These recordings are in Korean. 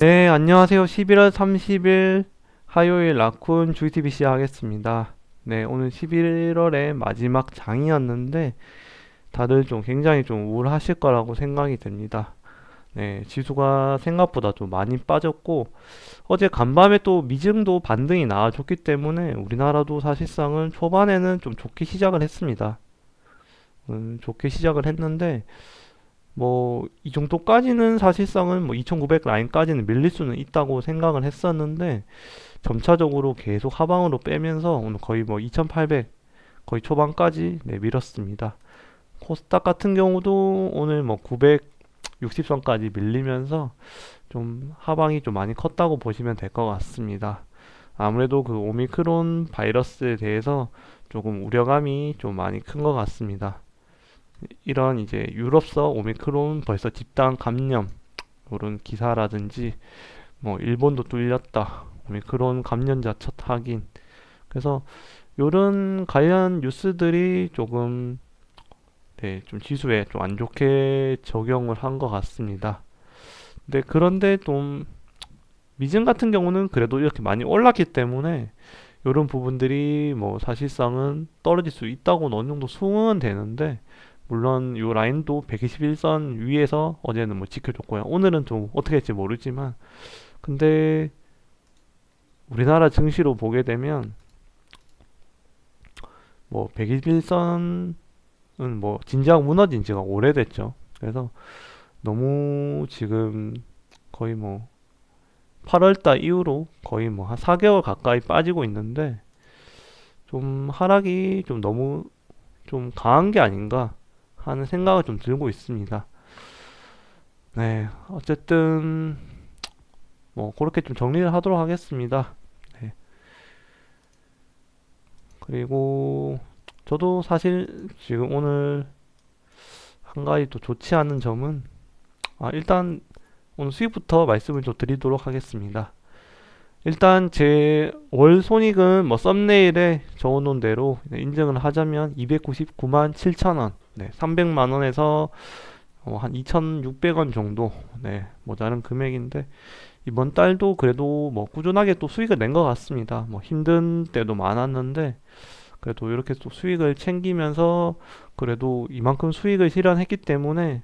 네, 안녕하세요. 11월 30일 화요일 라쿤 주이티비 시작하겠습니다. 네, 오늘 11월의 마지막 장이었는데 다들 좀 굉장히 좀 우울하실 거라고 생각이 됩니다. 네, 지수가 생각보다 좀 많이 빠졌고 어제 간밤에 또 미증도 반등이 나와줬기 때문에 우리나라도 사실상은 초반에는 좀 좋게 시작을 했습니다. 음, 좋게 시작을 했는데 뭐, 이 정도까지는 사실상은 뭐 2900 라인까지는 밀릴 수는 있다고 생각을 했었는데, 점차적으로 계속 하방으로 빼면서 오늘 거의 뭐 2800, 거의 초반까지 네, 밀었습니다. 코스닥 같은 경우도 오늘 뭐 960선까지 밀리면서 좀 하방이 좀 많이 컸다고 보시면 될 것 같습니다. 아무래도 그 오미크론 바이러스에 대해서 조금 우려감이 좀 많이 큰 것 같습니다. 이런 이제 유럽서 오미크론 벌써 집단 감염 이런 기사라든지 뭐 일본도 뚫렸다 오미크론 감염자 첫 확인 그래서 요런 관련 뉴스들이 조금 네, 좀 지수에 좀 안 좋게 적용을 한 것 같습니다. 근데 그런데 좀 미증 같은 경우는 그래도 이렇게 많이 올랐기 때문에 이런 부분들이 뭐 사실상은 떨어질 수 있다고는 어느 정도 수긍은 되는데 물론 이 라인도 121선 위에서 어제는 뭐 지켜줬고요. 오늘은 좀 어떻게 할지 모르지만 근데 우리나라 증시로 보게 되면 뭐 121선은 뭐 진작 무너진 지가 오래됐죠. 그래서 너무 지금 거의 뭐 8월달 이후로 거의 뭐 한 4개월 가까이 빠지고 있는데 좀 하락이 좀 너무 좀 강한 게 아닌가 하는 생각을 좀 들고 있습니다. 네, 어쨌든 뭐 그렇게 좀 정리를 하도록 하겠습니다. 네. 그리고 저도 사실 지금 오늘 한 가지 또 좋지 않은 점은 아, 일단 오늘 수익부터 말씀을 좀 드리도록 하겠습니다. 일단 제 월 손익은 뭐 썸네일에 적어놓은 대로 인증을 하자면 299만 7천 원, 네, 300만 원에서 어, 한 2,600원 정도, 네, 모자른 금액인데 이번 달도 그래도 뭐 꾸준하게 또 수익을 낸 것 같습니다. 뭐 힘든 때도 많았는데 그래도 이렇게 또 수익을 챙기면서 그래도 이만큼 수익을 실현했기 때문에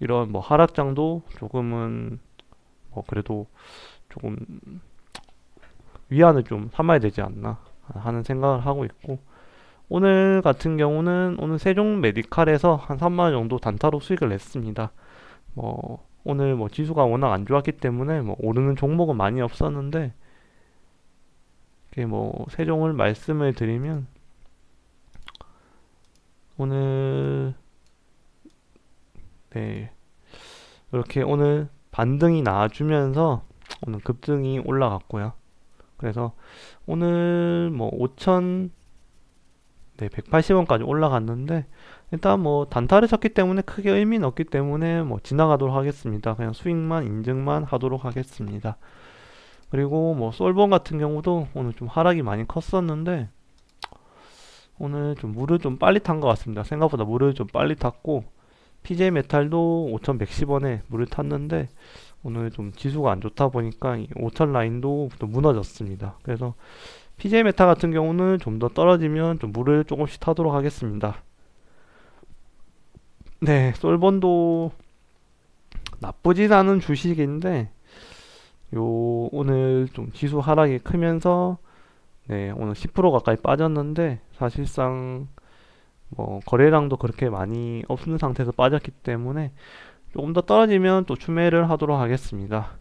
이런 뭐 하락장도 조금은 뭐 그래도 조금 위안을 좀 삼아야 되지 않나 하는 생각을 하고 있고 오늘 같은 경우는 오늘 세종 메디칼에서 한 3만 원 정도 단타로 수익을 냈습니다. 뭐 오늘 뭐 지수가 워낙 안 좋았기 때문에 뭐 오르는 종목은 많이 없었는데 이게 뭐 세종을 말씀을 드리면 오늘 네 이렇게 오늘 반등이 나와주면서 오늘 급등이 올라갔고요. 그래서 오늘 뭐 5천 네, 180원까지 올라갔는데 일단 뭐 단타를 쳤기 때문에 크게 의미는 없기 때문에 뭐 지나가도록 하겠습니다. 그냥 수익만 인증만 하도록 하겠습니다. 그리고 뭐 솔본 같은 경우도 오늘 좀 하락이 많이 컸었는데 오늘 좀 물을 좀 빨리 탄 것 같습니다. 생각보다 물을 좀 빨리 탔고 PJ 메탈도 5110원에 물을 탔는데 오늘 좀 지수가 안 좋다 보니까 5천 라인도 또 무너졌습니다. 그래서 PJ 메타 같은 경우는 좀 더 떨어지면 좀 물을 조금씩 타도록 하겠습니다. 네, 솔본도 나쁘진 않은 주식인데 요 오늘 좀 지수 하락이 크면서 네, 오늘 10% 가까이 빠졌는데 사실상 뭐 거래량도 그렇게 많이 없는 상태에서 빠졌기 때문에 조금 더 떨어지면 또 추매를 하도록 하겠습니다.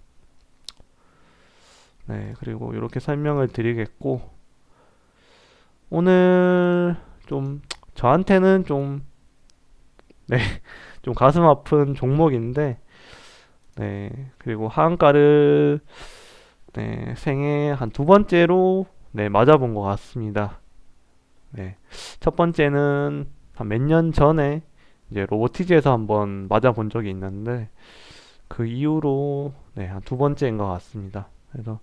네, 그리고 이렇게 설명을 드리겠고, 오늘 좀 저한테는 좀, 네, 좀 가슴 아픈 종목인데, 네, 그리고 하한가를, 네, 생애 한 두 번째로, 네, 맞아본 것 같습니다. 네, 첫 번째는 한 몇 년 전에 이제 로보티즈에서 한번 맞아본 적이 있는데 그 이후로 네, 한 두 번째인 것 같습니다. 그래서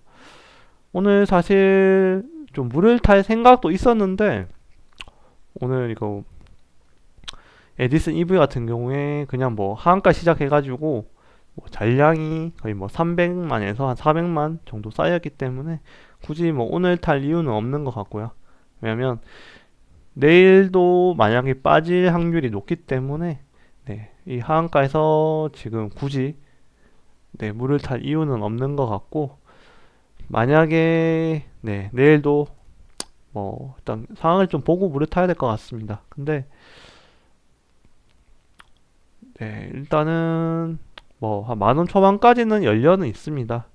오늘 사실 좀 물을 탈 생각도 있었는데 오늘 이거 에디슨 EV 같은 경우에 그냥 뭐 하한가 시작해가지고 뭐 잔량이 거의 뭐 300만에서 한 400만 정도 쌓였기 때문에 굳이 뭐 오늘 탈 이유는 없는 것 같고요. 왜냐면 내일도 만약에 빠질 확률이 높기 때문에 네, 이 하한가에서 지금 굳이 네, 물을 탈 이유는 없는 것 같고 만약에 네, 내일도 뭐 일단 상황을 좀 보고 물을 타야 될 것 같습니다. 근데 네, 일단은 뭐 한 만 원 초반까지는 열려는 있습니다.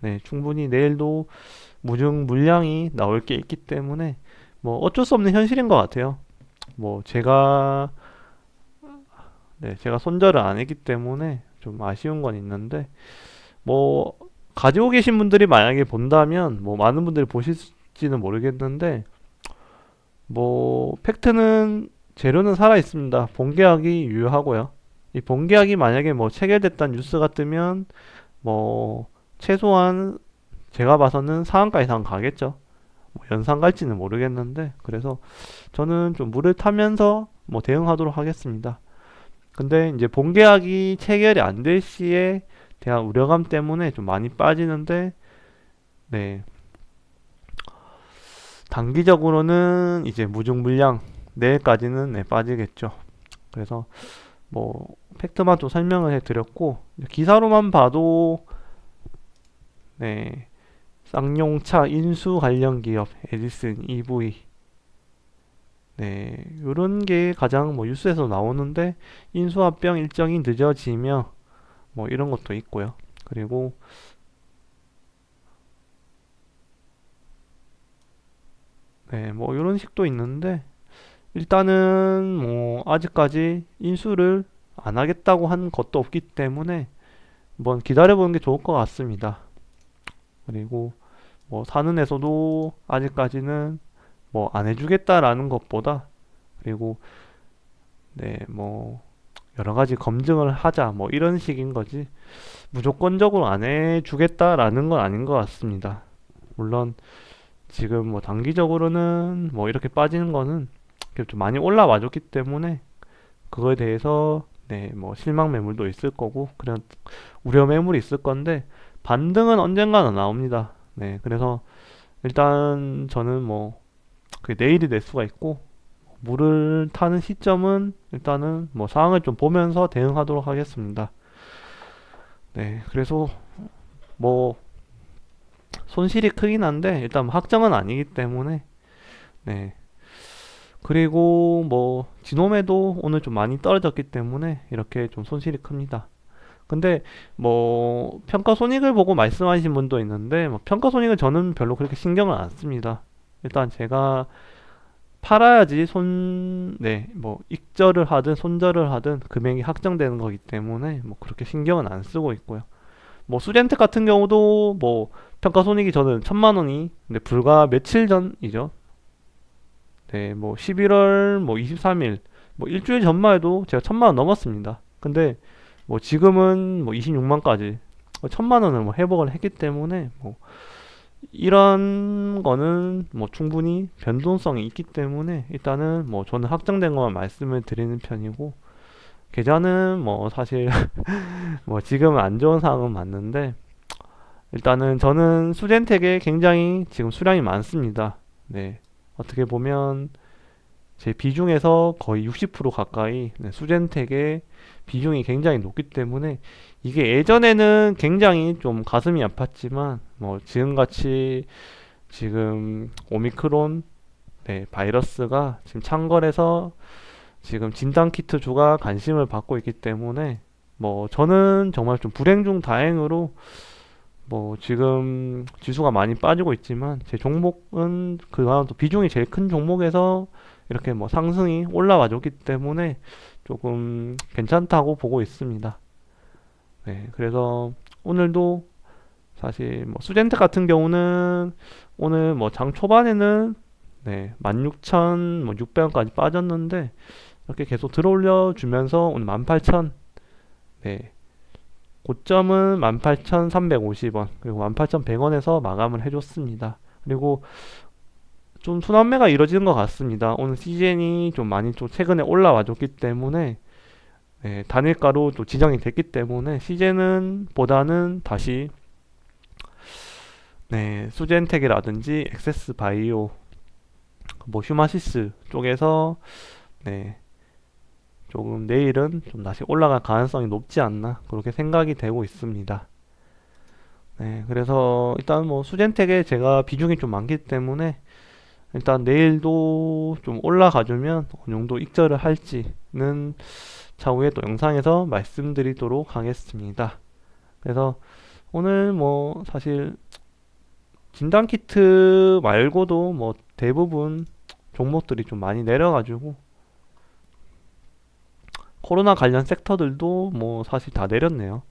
네, 충분히 내일도 무중 물량이 나올 게 있기 때문에 뭐 어쩔 수 없는 현실인 것 같아요. 뭐 제가 네, 제가 손절을 안 했기 때문에 좀 아쉬운 건 있는데 뭐 가지고 계신 분들이 만약에 본다면 뭐 많은 분들이 보실지는 모르겠는데 뭐 팩트는 재료는 살아 있습니다. 본계약이 유효하고요. 이 본계약이 만약에 뭐 체결됐다는 뉴스가 뜨면 뭐 최소한 제가 봐서는 상한가 이상 가겠죠. 뭐 연상 갈지는 모르겠는데 그래서 저는 좀 물을 타면서 뭐 대응하도록 하겠습니다. 근데 이제 본계약이 체결이 안 될 시에 대한 우려감 때문에 좀 많이 빠지는데 네. 단기적으로는 이제 무중물량 내일까지는 네, 빠지겠죠. 그래서 뭐 팩트만 좀 설명을 해드렸고 기사로만 봐도 네. 쌍용차 인수 관련 기업 에디슨 EV 네. 요런 게 가장 뭐 뉴스에서 나오는데 인수합병 일정이 늦어지며 뭐 이런 것도 있고요. 그리고 네 뭐 이런 식도 있는데 일단은 뭐 아직까지 인수를 안 하겠다고 한 것도 없기 때문에 한번 기다려보는 게 좋을 것 같습니다. 그리고 뭐 사는 에서도 아직까지는 뭐 안 해주겠다라는 것보다 그리고 네뭐 여러 가지 검증을 하자 뭐 이런 식인 거지 무조건적으로 안 해주겠다라는 건 아닌 것 같습니다. 물론 지금 뭐 단기적으로는 뭐 이렇게 빠지는 거는 좀 많이 올라와 줬기 때문에 그거에 대해서 네, 뭐 실망 매물도 있을 거고 그냥 우려 매물이 있을 건데 반등은 언젠가는 나옵니다. 네, 그래서 일단 저는 뭐그 내일이 될 수가 있고 물을 타는 시점은 일단은 뭐 상황을 좀 보면서 대응하도록 하겠습니다. 네, 그래서 뭐 손실이 크긴 한데 일단 확정은 아니기 때문에 네. 그리고 뭐 지노매도 오늘 좀 많이 떨어졌기 때문에 이렇게 좀 손실이 큽니다. 근데 뭐 평가 손익을 보고 말씀하신 분도 있는데 뭐 평가 손익은 저는 별로 그렇게 신경을 안 씁니다. 일단 제가 팔아야지 손, 네, 뭐 익절을 하든 손절을 하든 금액이 확정되는 거기 때문에 뭐 그렇게 신경은 안 쓰고 있고요. 뭐 수젠텍 같은 경우도 뭐 평가 손익이 저는 천만 원이 근데 불과 며칠 전이죠. 네, 뭐 11월 뭐 23일 뭐 일주일 전만 해도 제가 천만 원 넘었습니다. 근데 뭐 지금은 뭐 26만까지 천만 원을 뭐 회복을 했기 때문에 뭐 이런 거는 뭐 충분히 변동성이 있기 때문에 일단은 뭐 저는 확정된 것만 말씀을 드리는 편이고 계좌는 뭐 사실 뭐 지금은 안 좋은 상황은 맞는데 일단은 저는 수젠텍에 굉장히 지금 수량이 많습니다. 네. 어떻게 보면 제 비중에서 거의 60% 가까이 네, 수젠텍의 비중이 굉장히 높기 때문에 이게 예전에는 굉장히 좀 가슴이 아팠지만 뭐 지금같이 지금 오미크론 네, 바이러스가 지금 창궐해서 지금 진단 키트 주가 관심을 받고 있기 때문에 뭐 저는 정말 좀 불행 중 다행으로 뭐 지금 지수가 많이 빠지고 있지만 제 종목은 또 비중이 제일 큰 종목에서 이렇게 뭐 상승이 올라와 줬기 때문에 조금 괜찮다고 보고 있습니다. 네, 그래서 오늘도 사실 뭐 수젠텍 같은 경우는 오늘 뭐 장 초반에는 네, 16,600원까지 빠졌는데 이렇게 계속 들어올려 주면서 오늘 18,000 네, 고점은 18,350원, 그리고 18,100원에서 마감을 해줬습니다. 그리고 좀 순환매가 이루어지는 것 같습니다. 오늘 CGN이 좀 많이 좀 최근에 올라와 줬기 때문에 네, 단일가로 또 지정이 됐기 때문에 시제는 보다는 다시 네, 수젠텍이라든지 엑세스 바이오, 뭐 휴마시스 쪽에서 네, 조금 내일은 좀 다시 올라갈 가능성이 높지 않나 그렇게 생각이 되고 있습니다. 네, 그래서 일단 뭐 수젠텍에 제가 비중이 좀 많기 때문에 일단 내일도 좀 올라가주면 어느 정도 익절을 할지는 차후에 또 영상에서 말씀드리도록 하겠습니다. 그래서 오늘 뭐 사실 진단 키트 말고도 뭐 대부분 종목들이 좀 많이 내려가지고 코로나 관련 섹터들도 뭐 사실 다 내렸네요.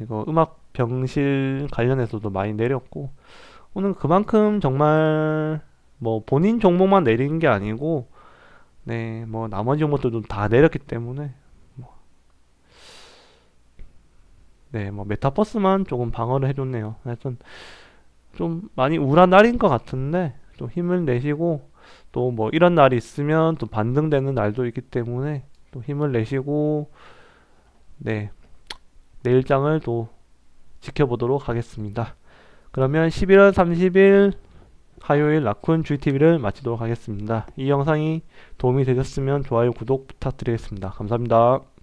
이거 음악 병실 관련해서도 많이 내렸고 오늘 그만큼 정말 뭐 본인 종목만 내린 게 아니고 네 뭐 나머지 종목들도 다 내렸기 때문에 뭐 네 뭐 메타버스만 조금 방어를 해줬네요. 하여튼 좀 많이 우울한 날인 것 같은데 좀 힘을 내시고 또 뭐 이런 날이 있으면 또 반등되는 날도 있기 때문에 또 힘을 내시고 네 내일장을 또 지켜보도록 하겠습니다. 그러면 11월 30일 화요일 라쿤 GTV를 마치도록 하겠습니다. 이 영상이 도움이 되셨으면 좋아요, 구독 부탁드리겠습니다. 감사합니다.